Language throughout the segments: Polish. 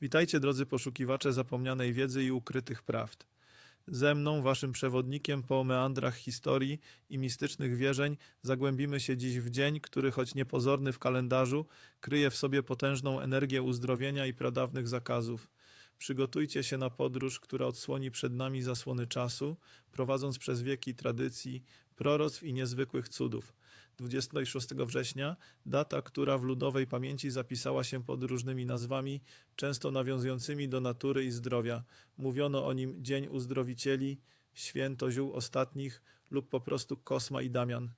Witajcie drodzy poszukiwacze zapomnianej wiedzy i ukrytych prawd. Ze mną, waszym przewodnikiem po meandrach historii i mistycznych wierzeń, zagłębimy się dziś w dzień, który choć niepozorny w kalendarzu, kryje w sobie potężną energię uzdrowienia i pradawnych zakazów. Przygotujcie się na podróż, która odsłoni przed nami zasłony czasu, prowadząc przez wieki tradycji, proroctw i niezwykłych cudów. 26 września, data, która w ludowej pamięci zapisała się pod różnymi nazwami, często nawiązującymi do natury i zdrowia. Mówiono o nim Dzień Uzdrowicieli, Święto Ziół Ostatnich lub po prostu Kosma i Damian.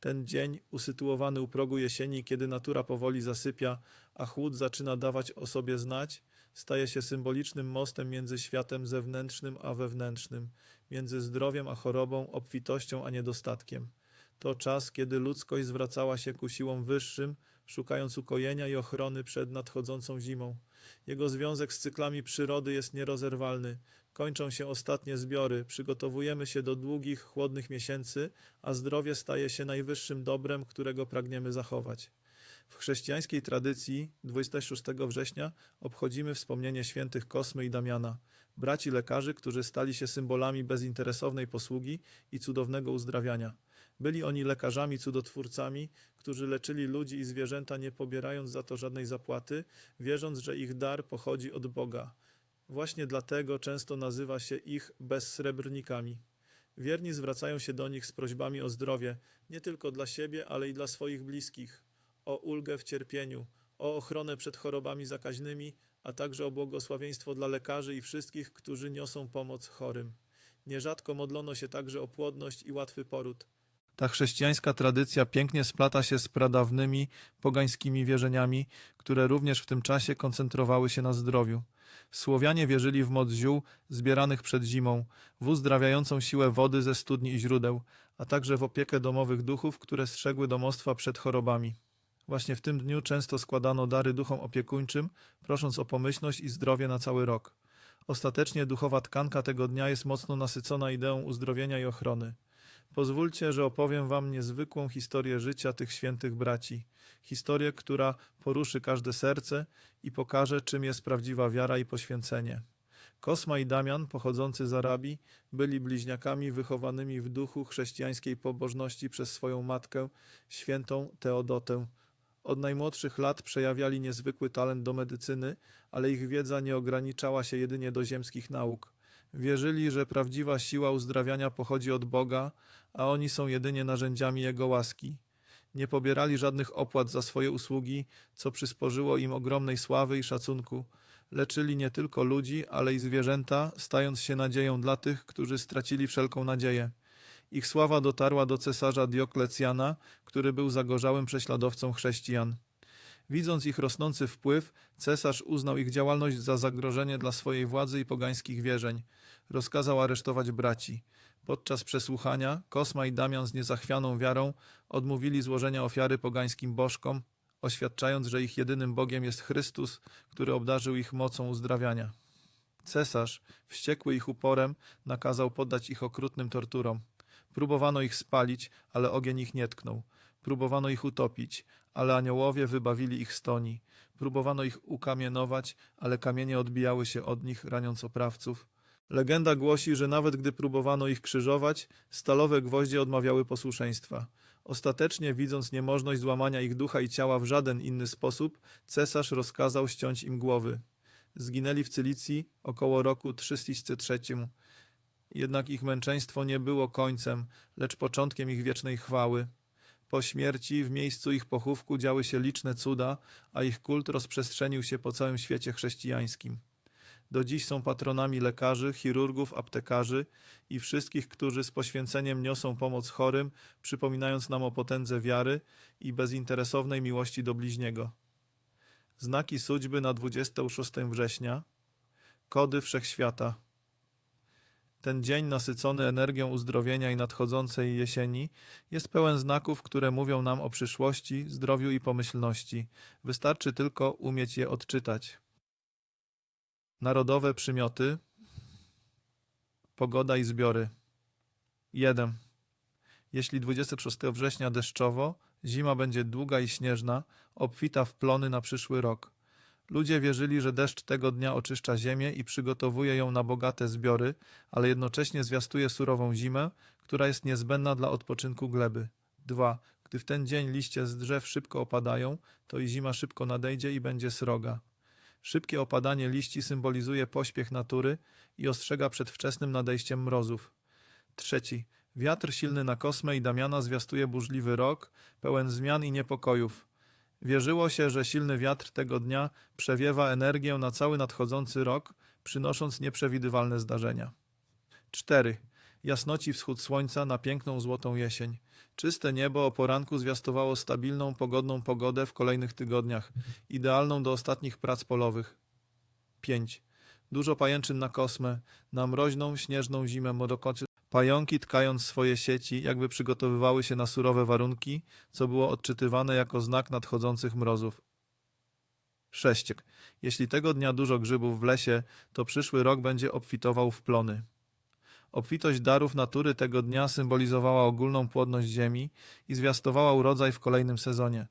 Ten dzień, usytuowany u progu jesieni, kiedy natura powoli zasypia, a chłód zaczyna dawać o sobie znać, staje się symbolicznym mostem między światem zewnętrznym a wewnętrznym, między zdrowiem a chorobą, obfitością a niedostatkiem. To czas, kiedy ludzkość zwracała się ku siłom wyższym, szukając ukojenia i ochrony przed nadchodzącą zimą. Jego związek z cyklami przyrody jest nierozerwalny. Kończą się ostatnie zbiory, przygotowujemy się do długich, chłodnych miesięcy, a zdrowie staje się najwyższym dobrem, którego pragniemy zachować. W chrześcijańskiej tradycji 26 września obchodzimy wspomnienie świętych Kosmy i Damiana, braci lekarzy, którzy stali się symbolami bezinteresownej posługi i cudownego uzdrawiania. Byli oni lekarzami cudotwórcami, którzy leczyli ludzi i zwierzęta nie pobierając za to żadnej zapłaty, wierząc, że ich dar pochodzi od Boga. Właśnie dlatego często nazywa się ich bezsrebrnikami. Wierni zwracają się do nich z prośbami o zdrowie, nie tylko dla siebie, ale i dla swoich bliskich, o ulgę w cierpieniu, o ochronę przed chorobami zakaźnymi, a także o błogosławieństwo dla lekarzy i wszystkich, którzy niosą pomoc chorym. Nierzadko modlono się także o płodność i łatwy poród. Ta chrześcijańska tradycja pięknie splata się z pradawnymi, pogańskimi wierzeniami, które również w tym czasie koncentrowały się na zdrowiu. Słowianie wierzyli w moc ziół zbieranych przed zimą, w uzdrawiającą siłę wody ze studni i źródeł, a także w opiekę domowych duchów, które strzegły domostwa przed chorobami. Właśnie w tym dniu często składano dary duchom opiekuńczym, prosząc o pomyślność i zdrowie na cały rok. Ostatecznie duchowa tkanka tego dnia jest mocno nasycona ideą uzdrowienia i ochrony. Pozwólcie, że opowiem Wam niezwykłą historię życia tych świętych braci. Historię, która poruszy każde serce i pokaże, czym jest prawdziwa wiara i poświęcenie. Kosma i Damian, pochodzący z Arabii, byli bliźniakami wychowanymi w duchu chrześcijańskiej pobożności przez swoją matkę, świętą Teodotę. Od najmłodszych lat przejawiali niezwykły talent do medycyny, ale ich wiedza nie ograniczała się jedynie do ziemskich nauk. Wierzyli, że prawdziwa siła uzdrawiania pochodzi od Boga, a oni są jedynie narzędziami Jego łaski. Nie pobierali żadnych opłat za swoje usługi, co przysporzyło im ogromnej sławy i szacunku. Leczyli nie tylko ludzi, ale i zwierzęta, stając się nadzieją dla tych, którzy stracili wszelką nadzieję. Ich sława dotarła do cesarza Dioklecjana, który był zagorzałym prześladowcą chrześcijan. Widząc ich rosnący wpływ, cesarz uznał ich działalność za zagrożenie dla swojej władzy i pogańskich wierzeń. Rozkazał aresztować braci. Podczas przesłuchania Kosma i Damian z niezachwianą wiarą odmówili złożenia ofiary pogańskim bożkom, oświadczając, że ich jedynym Bogiem jest Chrystus, który obdarzył ich mocą uzdrawiania. Cesarz, wściekły ich uporem, nakazał poddać ich okrutnym torturom. Próbowano ich spalić, ale ogień ich nie tknął. Próbowano ich utopić, ale aniołowie wybawili ich stoni. Próbowano ich ukamienować, ale kamienie odbijały się od nich, raniąc oprawców. Legenda głosi, że nawet gdy próbowano ich krzyżować, stalowe gwoździe odmawiały posłuszeństwa. Ostatecznie, widząc niemożność złamania ich ducha i ciała w żaden inny sposób, cesarz rozkazał ściąć im głowy. Zginęli w Cylicji około roku 303. Jednak ich męczeństwo nie było końcem, lecz początkiem ich wiecznej chwały. Po śmierci w miejscu ich pochówku działy się liczne cuda, a ich kult rozprzestrzenił się po całym świecie chrześcijańskim do dziś są patronami lekarzy, chirurgów, aptekarzy i wszystkich, którzy z poświęceniem niosą pomoc chorym, przypominając nam o potędze wiary i bezinteresownej miłości do bliźniego. Znaki sućby na 26 września. Kody wszechświata. Ten dzień nasycony energią uzdrowienia i nadchodzącej jesieni jest pełen znaków, które mówią nam o przyszłości, zdrowiu i pomyślności. Wystarczy tylko umieć je odczytać. Narodowe przymioty. Pogoda i zbiory. 1. Jeśli 26 września deszczowo, zima będzie długa i śnieżna, obfita w plony na przyszły rok. Ludzie wierzyli, że deszcz tego dnia oczyszcza ziemię i przygotowuje ją na bogate zbiory, ale jednocześnie zwiastuje surową zimę, która jest niezbędna dla odpoczynku gleby. 2. Gdy w ten dzień liście z drzew szybko opadają, to i zima szybko nadejdzie i będzie sroga. Szybkie opadanie liści symbolizuje pośpiech natury i ostrzega przed wczesnym nadejściem mrozów. Trzeci. Wiatr silny na Kosmę i Damiana zwiastuje burzliwy rok, pełen zmian i niepokojów. Wierzyło się, że silny wiatr tego dnia przewiewa energię na cały nadchodzący rok, przynosząc nieprzewidywalne zdarzenia. 4. Jasnoci wschód słońca na piękną złotą jesień. Czyste niebo o poranku zwiastowało stabilną, pogodną pogodę w kolejnych tygodniach, idealną do ostatnich prac polowych. 5. Dużo pajęczyn na kosmę, na mroźną, śnieżną zimę mrokoczy. Pająki, tkając swoje sieci, jakby przygotowywały się na surowe warunki, co było odczytywane jako znak nadchodzących mrozów. 6. Jeśli tego dnia dużo grzybów w lesie, to przyszły rok będzie obfitował w plony. Obfitość darów natury tego dnia symbolizowała ogólną płodność ziemi i zwiastowała urodzaj w kolejnym sezonie.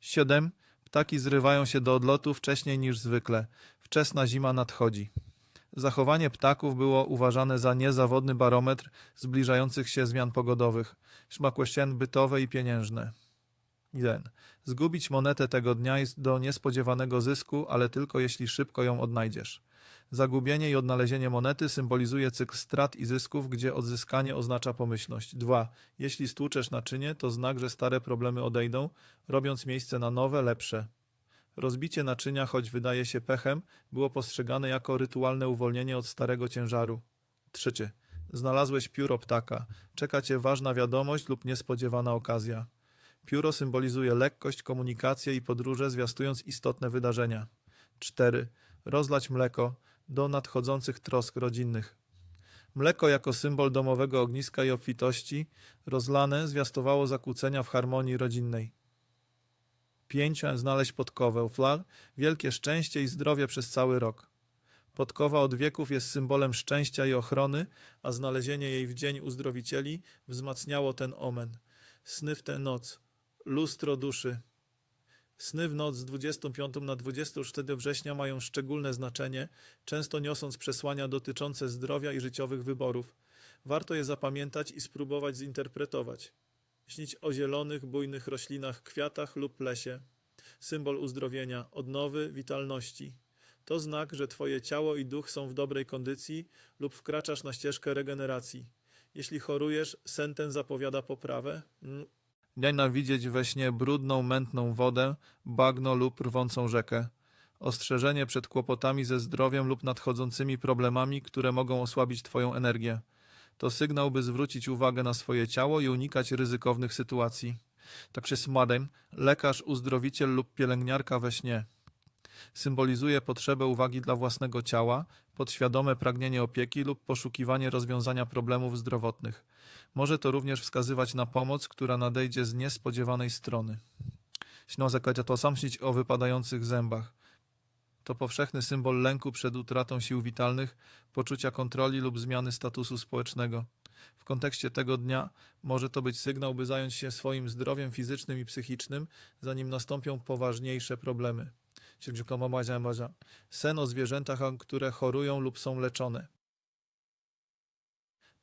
7. Ptaki zrywają się do odlotu wcześniej niż zwykle. Wczesna zima nadchodzi. Zachowanie ptaków było uważane za niezawodny barometr zbliżających się zmian pogodowych, szmakłeścian bytowe i pieniężne. 1. Zgubić monetę tego dnia jest do niespodziewanego zysku, ale tylko jeśli szybko ją odnajdziesz. Zagubienie i odnalezienie monety symbolizuje cykl strat i zysków, gdzie odzyskanie oznacza pomyślność. 2. Jeśli stłuczesz naczynie, to znak, że stare problemy odejdą, robiąc miejsce na nowe, lepsze. Rozbicie naczynia, choć wydaje się pechem, było postrzegane jako rytualne uwolnienie od starego ciężaru. 3. Znalazłeś pióro ptaka. Czeka cię ważna wiadomość lub niespodziewana okazja. Pióro symbolizuje lekkość, komunikację i podróże, zwiastując istotne wydarzenia. 4. Rozlać mleko do nadchodzących trosk rodzinnych. Mleko jako symbol domowego ogniska i obfitości, rozlane, zwiastowało zakłócenia w harmonii rodzinnej. 5. Znaleźć podkowę. Flag, wielkie szczęście i zdrowie przez cały rok. Podkowa od wieków jest symbolem szczęścia i ochrony, a znalezienie jej w dzień uzdrowicieli wzmacniało ten omen. Sny w tę noc. Lustro duszy. Sny w noc z 25 na 24 września mają szczególne znaczenie, często niosąc przesłania dotyczące zdrowia i życiowych wyborów. Warto je zapamiętać i spróbować zinterpretować. Śnić o zielonych, bujnych roślinach, kwiatach lub lesie. Symbol uzdrowienia, odnowy, witalności. To znak, że Twoje ciało i duch są w dobrej kondycji lub wkraczasz na ścieżkę regeneracji. Jeśli chorujesz, sen ten zapowiada poprawę. Mm, Daj widzieć we śnie brudną, mętną wodę, bagno lub rwącą rzekę. Ostrzeżenie przed kłopotami ze zdrowiem lub nadchodzącymi problemami, które mogą osłabić Twoją energię. To sygnał, by zwrócić uwagę na swoje ciało i unikać ryzykownych sytuacji. Tak się smadem, lekarz, uzdrowiciel lub pielęgniarka we śnie. Symbolizuje potrzebę uwagi dla własnego ciała, podświadome pragnienie opieki lub poszukiwanie rozwiązania problemów zdrowotnych. Może to również wskazywać na pomoc, która nadejdzie z niespodziewanej strony. Zakłada to sam o wypadających zębach. To powszechny symbol lęku przed utratą sił witalnych, poczucia kontroli lub zmiany statusu społecznego. W kontekście tego dnia może to być sygnał, by zająć się swoim zdrowiem fizycznym i psychicznym, zanim nastąpią poważniejsze problemy. Sen o zwierzętach, które chorują lub są leczone.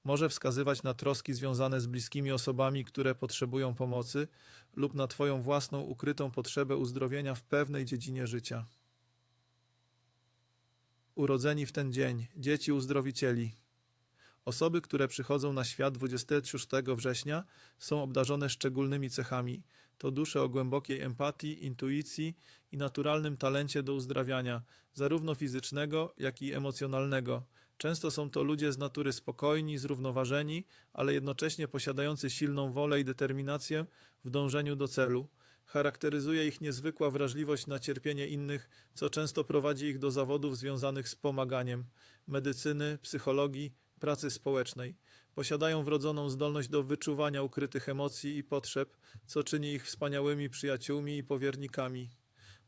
Może wskazywać na troski związane z bliskimi osobami, które potrzebują pomocy, lub na Twoją własną ukrytą potrzebę uzdrowienia w pewnej dziedzinie życia. Urodzeni w ten dzień, dzieci uzdrowicieli. Osoby, które przychodzą na świat 26 września, są obdarzone szczególnymi cechami. To dusze o głębokiej empatii, intuicji i naturalnym talencie do uzdrawiania, zarówno fizycznego, jak i emocjonalnego. Często są to ludzie z natury spokojni, zrównoważeni, ale jednocześnie posiadający silną wolę i determinację w dążeniu do celu. Charakteryzuje ich niezwykła wrażliwość na cierpienie innych, co często prowadzi ich do zawodów związanych z pomaganiem medycyny, psychologii, pracy społecznej. Posiadają wrodzoną zdolność do wyczuwania ukrytych emocji i potrzeb, co czyni ich wspaniałymi przyjaciółmi i powiernikami.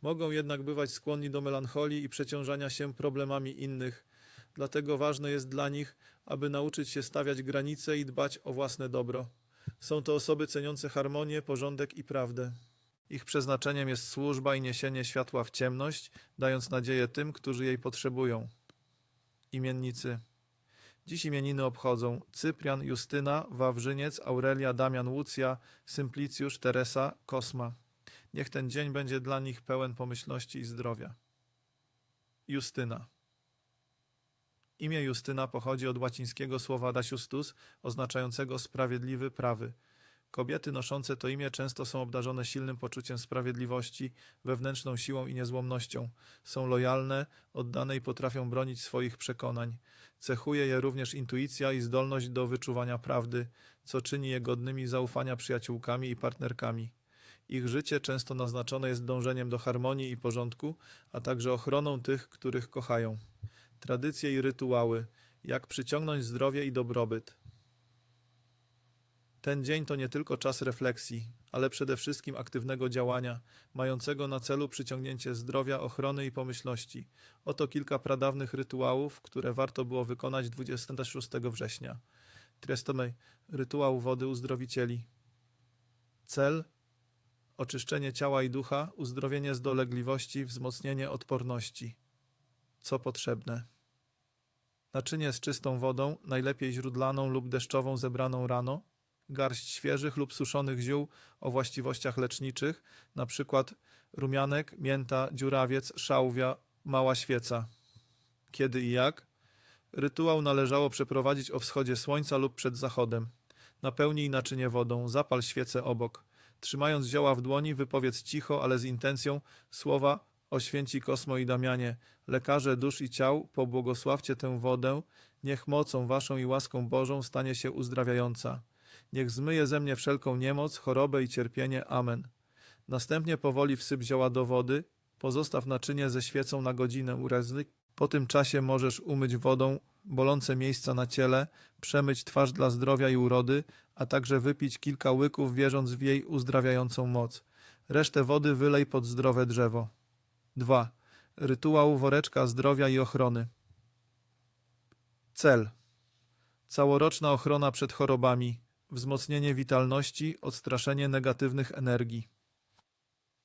Mogą jednak bywać skłonni do melancholii i przeciążania się problemami innych. Dlatego ważne jest dla nich, aby nauczyć się stawiać granice i dbać o własne dobro. Są to osoby ceniące harmonię, porządek i prawdę. Ich przeznaczeniem jest służba i niesienie światła w ciemność, dając nadzieję tym, którzy jej potrzebują. Imiennicy. Dziś imieniny obchodzą Cyprian, Justyna, Wawrzyniec, Aurelia, Damian, Łucja, Symplicjusz, Teresa, Kosma. Niech ten dzień będzie dla nich pełen pomyślności i zdrowia. Justyna. Imię Justyna pochodzi od łacińskiego słowa dasiustus, oznaczającego sprawiedliwy, prawy. Kobiety noszące to imię często są obdarzone silnym poczuciem sprawiedliwości, wewnętrzną siłą i niezłomnością. Są lojalne, oddane i potrafią bronić swoich przekonań. Cechuje je również intuicja i zdolność do wyczuwania prawdy, co czyni je godnymi zaufania przyjaciółkami i partnerkami. Ich życie często naznaczone jest dążeniem do harmonii i porządku, a także ochroną tych, których kochają. Tradycje i rytuały, jak przyciągnąć zdrowie i dobrobyt. Ten dzień to nie tylko czas refleksji, ale przede wszystkim aktywnego działania, mającego na celu przyciągnięcie zdrowia, ochrony i pomyślności. Oto kilka pradawnych rytuałów, które warto było wykonać 26 września. Trestomej, rytuał wody uzdrowicieli. Cel oczyszczenie ciała i ducha, uzdrowienie z dolegliwości, wzmocnienie odporności. Co potrzebne? Naczynie z czystą wodą, najlepiej źródlaną lub deszczową zebraną rano, garść świeżych lub suszonych ziół o właściwościach leczniczych, np. rumianek, mięta, dziurawiec, szałwia, mała świeca. Kiedy i jak? Rytuał należało przeprowadzić o wschodzie słońca lub przed zachodem. Napełnij naczynie wodą, zapal świecę obok. Trzymając zioła w dłoni, wypowiedz cicho, ale z intencją słowa o święci Kosmo i Damianie, lekarze dusz i ciał, pobłogosławcie tę wodę, niech mocą waszą i łaską Bożą stanie się uzdrawiająca. Niech zmyje ze mnie wszelką niemoc, chorobę i cierpienie. Amen. Następnie powoli wsyp zioła do wody, pozostaw naczynie ze świecą na godzinę urezy. Po tym czasie możesz umyć wodą bolące miejsca na ciele, przemyć twarz dla zdrowia i urody, a także wypić kilka łyków, wierząc w jej uzdrawiającą moc. Resztę wody wylej pod zdrowe drzewo. 2. Rytuał woreczka zdrowia i ochrony. Cel. Całoroczna ochrona przed chorobami, wzmocnienie witalności, odstraszenie negatywnych energii.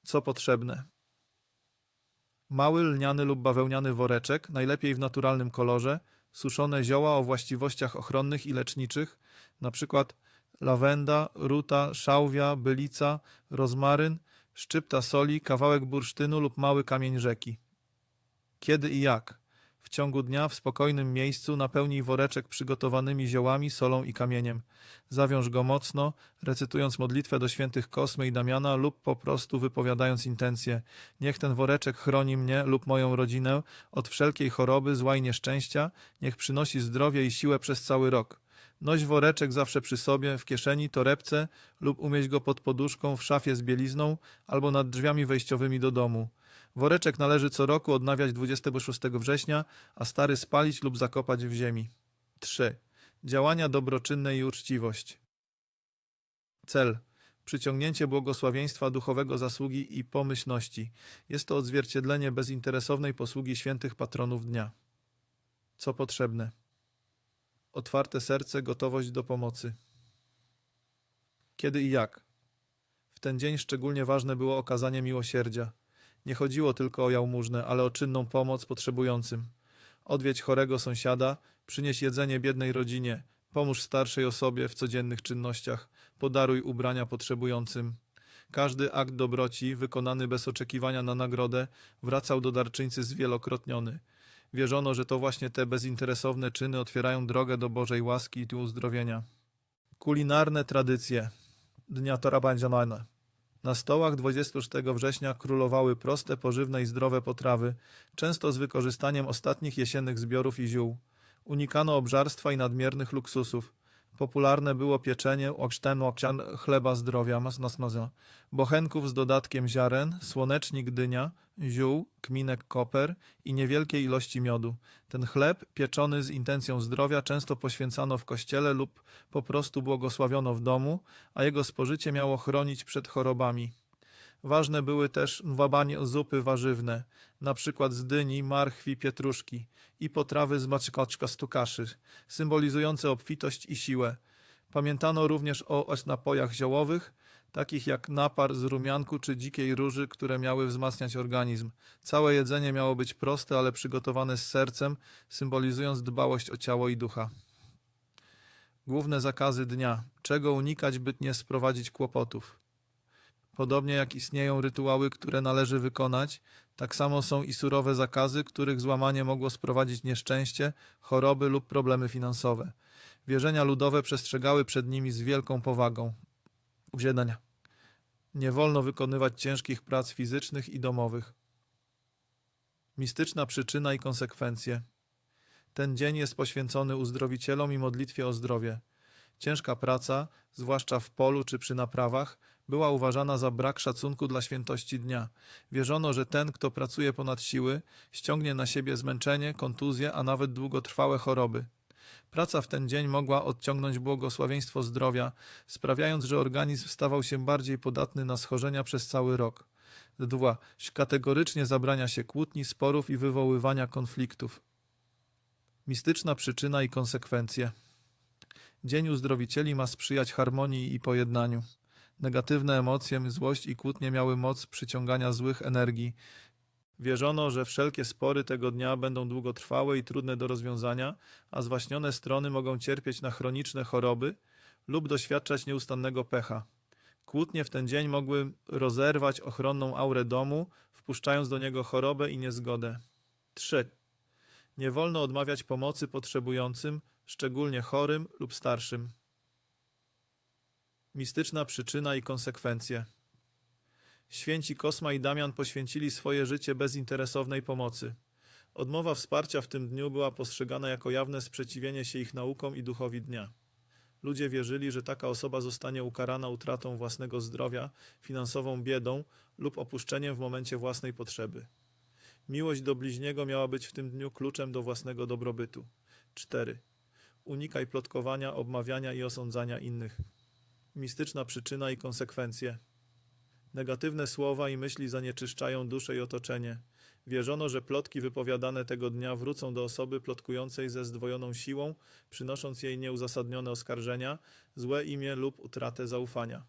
Co potrzebne? Mały lniany lub bawełniany woreczek, najlepiej w naturalnym kolorze, suszone zioła o właściwościach ochronnych i leczniczych, np. lawenda, ruta, szałwia, bylica, rozmaryn, szczypta soli, kawałek bursztynu lub mały kamień rzeki. Kiedy i jak? W ciągu dnia w spokojnym miejscu napełnij woreczek przygotowanymi ziołami, solą i kamieniem. Zawiąż go mocno, recytując modlitwę do świętych Kosmy i Damiana lub po prostu wypowiadając intencję. Niech ten woreczek chroni mnie lub moją rodzinę od wszelkiej choroby, zła i nieszczęścia, niech przynosi zdrowie i siłę przez cały rok. Noś woreczek zawsze przy sobie, w kieszeni, torebce lub umieść go pod poduszką, w szafie z bielizną albo nad drzwiami wejściowymi do domu. Woreczek należy co roku odnawiać 26 września, a stary spalić lub zakopać w ziemi. 3. Działania dobroczynne i uczciwość. Cel. Przyciągnięcie błogosławieństwa duchowego zasługi i pomyślności. Jest to odzwierciedlenie bezinteresownej posługi świętych patronów dnia. Co potrzebne? Otwarte serce, gotowość do pomocy. Kiedy i jak? W ten dzień szczególnie ważne było okazanie miłosierdzia. Nie chodziło tylko o jałmużnę, ale o czynną pomoc potrzebującym. Odwiedź chorego sąsiada, przynieś jedzenie biednej rodzinie, pomóż starszej osobie w codziennych czynnościach, podaruj ubrania potrzebującym. Każdy akt dobroci, wykonany bez oczekiwania na nagrodę, wracał do darczyńcy zwielokrotniony. Wierzono, że to właśnie te bezinteresowne czyny otwierają drogę do Bożej łaski i uzdrowienia. Kulinarne tradycje Dnia Torabandzianana na stołach 26 września królowały proste, pożywne i zdrowe potrawy, często z wykorzystaniem ostatnich jesiennych zbiorów i ziół. Unikano obżarstwa i nadmiernych luksusów. Popularne było pieczenie okrzten okcian chleba zdrowia, masnasmaza, bochenków z dodatkiem ziaren, słonecznik dynia, ziół, kminek koper i niewielkiej ilości miodu. Ten chleb, pieczony z intencją zdrowia, często poświęcano w kościele lub po prostu błogosławiono w domu, a jego spożycie miało chronić przed chorobami. Ważne były też nwabanie zupy warzywne, na przykład z dyni, marchwi, pietruszki i potrawy z maczkoczka stukaszy, symbolizujące obfitość i siłę. Pamiętano również o napojach ziołowych, takich jak napar z rumianku czy dzikiej róży, które miały wzmacniać organizm. Całe jedzenie miało być proste, ale przygotowane z sercem, symbolizując dbałość o ciało i ducha. Główne zakazy dnia. Czego unikać, by nie sprowadzić kłopotów. Podobnie jak istnieją rytuały, które należy wykonać, tak samo są i surowe zakazy, których złamanie mogło sprowadzić nieszczęście, choroby lub problemy finansowe. Wierzenia ludowe przestrzegały przed nimi z wielką powagą. Uziedania. Nie wolno wykonywać ciężkich prac fizycznych i domowych. Mistyczna przyczyna i konsekwencje. Ten dzień jest poświęcony uzdrowicielom i modlitwie o zdrowie. Ciężka praca, zwłaszcza w polu czy przy naprawach, była uważana za brak szacunku dla świętości dnia. Wierzono, że ten, kto pracuje ponad siły, ściągnie na siebie zmęczenie, kontuzje, a nawet długotrwałe choroby. Praca w ten dzień mogła odciągnąć błogosławieństwo zdrowia, sprawiając, że organizm stawał się bardziej podatny na schorzenia przez cały rok. 2. Kategorycznie zabrania się kłótni, sporów i wywoływania konfliktów. Mistyczna przyczyna i konsekwencje. Dzień uzdrowicieli ma sprzyjać harmonii i pojednaniu. Negatywne emocje, złość i kłótnie miały moc przyciągania złych energii. Wierzono, że wszelkie spory tego dnia będą długotrwałe i trudne do rozwiązania, a zwaśnione strony mogą cierpieć na chroniczne choroby lub doświadczać nieustannego pecha. Kłótnie w ten dzień mogły rozerwać ochronną aurę domu, wpuszczając do niego chorobę i niezgodę. 3. Nie wolno odmawiać pomocy potrzebującym, szczególnie chorym lub starszym. Mistyczna przyczyna i konsekwencje. Święci Kosma i Damian poświęcili swoje życie bezinteresownej pomocy. Odmowa wsparcia w tym dniu była postrzegana jako jawne sprzeciwienie się ich naukom i duchowi dnia. Ludzie wierzyli, że taka osoba zostanie ukarana utratą własnego zdrowia, finansową biedą lub opuszczeniem w momencie własnej potrzeby. Miłość do bliźniego miała być w tym dniu kluczem do własnego dobrobytu. 4. Unikaj plotkowania, obmawiania i osądzania innych. Mistyczna przyczyna i konsekwencje. Negatywne słowa i myśli zanieczyszczają duszę i otoczenie. Wierzono, że plotki wypowiadane tego dnia wrócą do osoby plotkującej ze zdwojoną siłą, przynosząc jej nieuzasadnione oskarżenia, złe imię lub utratę zaufania.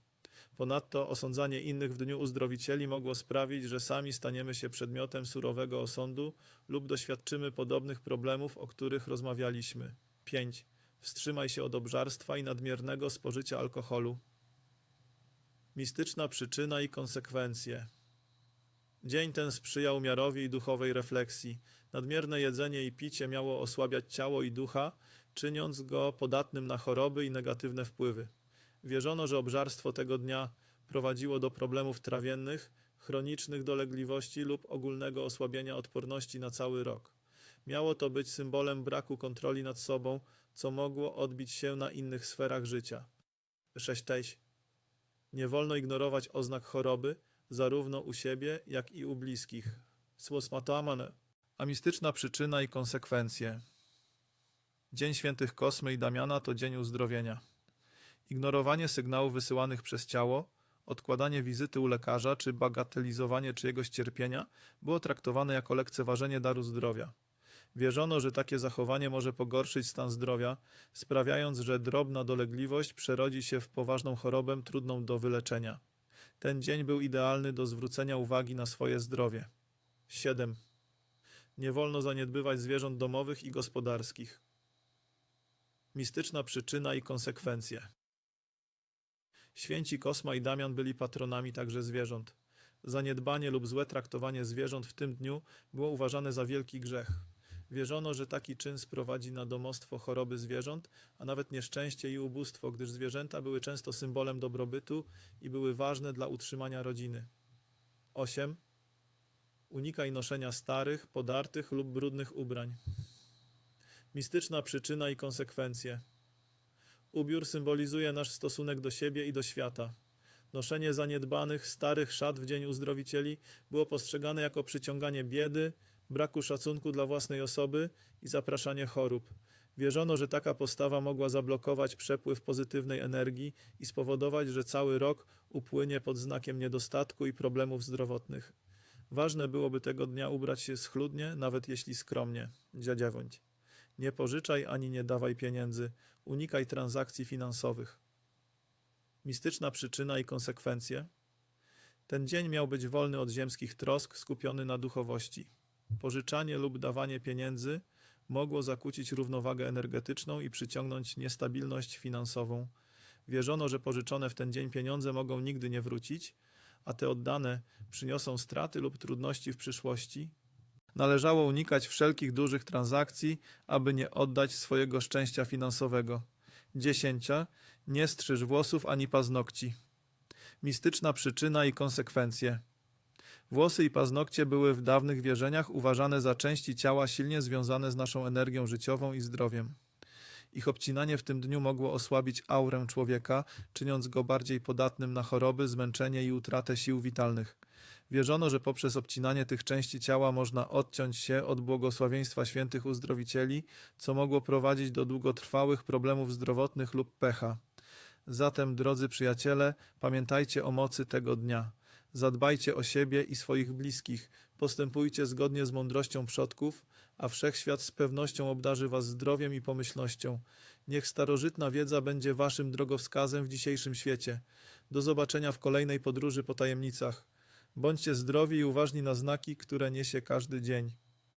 Ponadto osądzanie innych w dniu uzdrowicieli mogło sprawić, że sami staniemy się przedmiotem surowego osądu lub doświadczymy podobnych problemów, o których rozmawialiśmy. 5. Wstrzymaj się od obżarstwa i nadmiernego spożycia alkoholu. Mistyczna przyczyna i konsekwencje. Dzień ten sprzyjał miarowi i duchowej refleksji. Nadmierne jedzenie i picie miało osłabiać ciało i ducha, czyniąc go podatnym na choroby i negatywne wpływy. Wierzono, że obżarstwo tego dnia prowadziło do problemów trawiennych, chronicznych dolegliwości lub ogólnego osłabienia odporności na cały rok. Miało to być symbolem braku kontroli nad sobą, co mogło odbić się na innych sferach życia. 6. Nie wolno ignorować oznak choroby, zarówno u siebie, jak i u bliskich. Słosmatamane. A mistyczna przyczyna i konsekwencje. Dzień świętych Kosmy i Damiana to dzień uzdrowienia. Ignorowanie sygnałów wysyłanych przez ciało, odkładanie wizyty u lekarza czy bagatelizowanie czyjegoś cierpienia było traktowane jako lekceważenie daru zdrowia. Wierzono, że takie zachowanie może pogorszyć stan zdrowia, sprawiając, że drobna dolegliwość przerodzi się w poważną chorobę trudną do wyleczenia. Ten dzień był idealny do zwrócenia uwagi na swoje zdrowie. 7. Nie wolno zaniedbywać zwierząt domowych i gospodarskich. Mistyczna przyczyna i konsekwencje. Święci Kosma i Damian byli patronami także zwierząt. Zaniedbanie lub złe traktowanie zwierząt w tym dniu było uważane za wielki grzech. Wierzono, że taki czyn sprowadzi na domostwo choroby zwierząt, a nawet nieszczęście i ubóstwo, gdyż zwierzęta były często symbolem dobrobytu i były ważne dla utrzymania rodziny. 8. Unikaj noszenia starych, podartych lub brudnych ubrań. Mistyczna przyczyna i konsekwencje. Ubiór symbolizuje nasz stosunek do siebie i do świata. Noszenie zaniedbanych, starych szat w Dzień Uzdrowicieli było postrzegane jako przyciąganie biedy, braku szacunku dla własnej osoby i zapraszanie chorób. Wierzono, że taka postawa mogła zablokować przepływ pozytywnej energii i spowodować, że cały rok upłynie pod znakiem niedostatku i problemów zdrowotnych. Ważne byłoby tego dnia ubrać się schludnie, nawet jeśli skromnie. Dziadziawąć. Nie pożyczaj ani nie dawaj pieniędzy. Unikaj transakcji finansowych. Mistyczna przyczyna i konsekwencje. Ten dzień miał być wolny od ziemskich trosk, skupiony na duchowości. Pożyczanie lub dawanie pieniędzy mogło zakłócić równowagę energetyczną i przyciągnąć niestabilność finansową. Wierzono, że pożyczone w ten dzień pieniądze mogą nigdy nie wrócić, a te oddane przyniosą straty lub trudności w przyszłości. Należało unikać wszelkich dużych transakcji, aby nie oddać swojego szczęścia finansowego. Dziesięcia. Nie strzyż włosów ani paznokci. Mistyczna przyczyna i konsekwencje. Włosy i paznokcie były w dawnych wierzeniach uważane za części ciała silnie związane z naszą energią życiową i zdrowiem. Ich obcinanie w tym dniu mogło osłabić aurę człowieka, czyniąc go bardziej podatnym na choroby, zmęczenie i utratę sił witalnych. Wierzono, że poprzez obcinanie tych części ciała można odciąć się od błogosławieństwa świętych uzdrowicieli, co mogło prowadzić do długotrwałych problemów zdrowotnych lub pecha. Zatem, drodzy przyjaciele, pamiętajcie o mocy tego dnia. Zadbajcie o siebie i swoich bliskich, postępujcie zgodnie z mądrością przodków, a wszechświat z pewnością obdarzy was zdrowiem i pomyślnością. Niech starożytna wiedza będzie waszym drogowskazem w dzisiejszym świecie. Do zobaczenia w kolejnej podróży po tajemnicach. Bądźcie zdrowi i uważni na znaki, które niesie każdy dzień.